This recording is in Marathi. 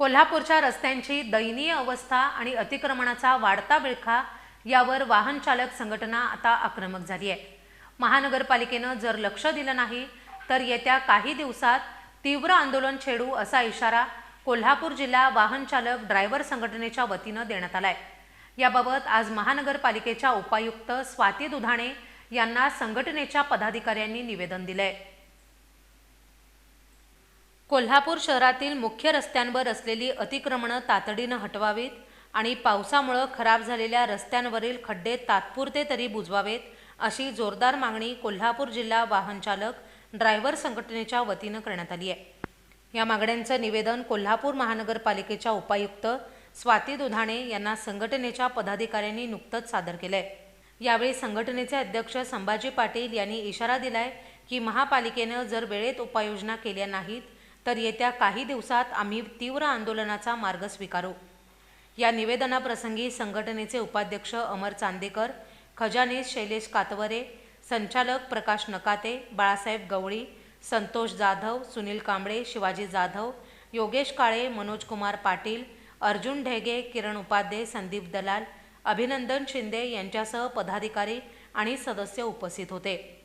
कोल्हापूरच्या रस्त्यांची दयनीय अवस्था आणि अतिक्रमणाचा वाढता विळखा यावर वाहन चालक संघटना आता आक्रमक झाली आहे. महानगरपालिकेनं जर लक्ष दिलं नाही तर येत्या काही दिवसात तीव्र आंदोलन छेडू असा इशारा कोल्हापूर जिल्हा वाहन चालक ड्रायव्हर संघटनेच्या वतीनं देण्यात आलाय. याबाबत आज महानगरपालिकेच्या उपायुक्त स्वाती दुधाणे यांना संघटनेच्या पदाधिकाऱ्यांनी निवेदन दिलंय. कोल्हापूर शहरातील मुख्य रस्त्यांवर असलेली अतिक्रमणं तातडीनं हटवावीत आणि पावसामुळं खराब झालेल्या रस्त्यांवरील खड्डे तात्पुरते तरी बुजवावेत अशी जोरदार मागणी कोल्हापूर जिल्हा वाहनचालक ड्रायव्हर संघटनेच्या वतीनं करण्यात आली आहे. या मागण्यांचं निवेदन कोल्हापूर महानगरपालिकेच्या उपायुक्त स्वाती दुधाणे यांना संघटनेच्या पदाधिकाऱ्यांनी नुकतंच सादर केलं आहे यावेळी संघटनेचे अध्यक्ष संभाजी पाटील यांनी इशारा दिलाय की महापालिकेनं जर वेळेत उपाययोजना केल्या नाहीत तर येत्या काही दिवसात आम्ही तीव्र आंदोलनाचा मार्ग स्वीकारू. या निवेदनाप्रसंगी संघटनेचे उपाध्यक्ष अमर चांदेकर खजानीस शैलेश कातवरे संचालक प्रकाश नकाते बाळासाहेब गवळी संतोष जाधव सुनील कांबळे शिवाजी जाधव योगेश काळे मनोजकुमार पाटील अर्जुन ढेगे किरण उपाध्ये संदीप दलाल अभिनंदन शिंदे यांच्यासह पदाधिकारी आणि सदस्य उपस्थित होते.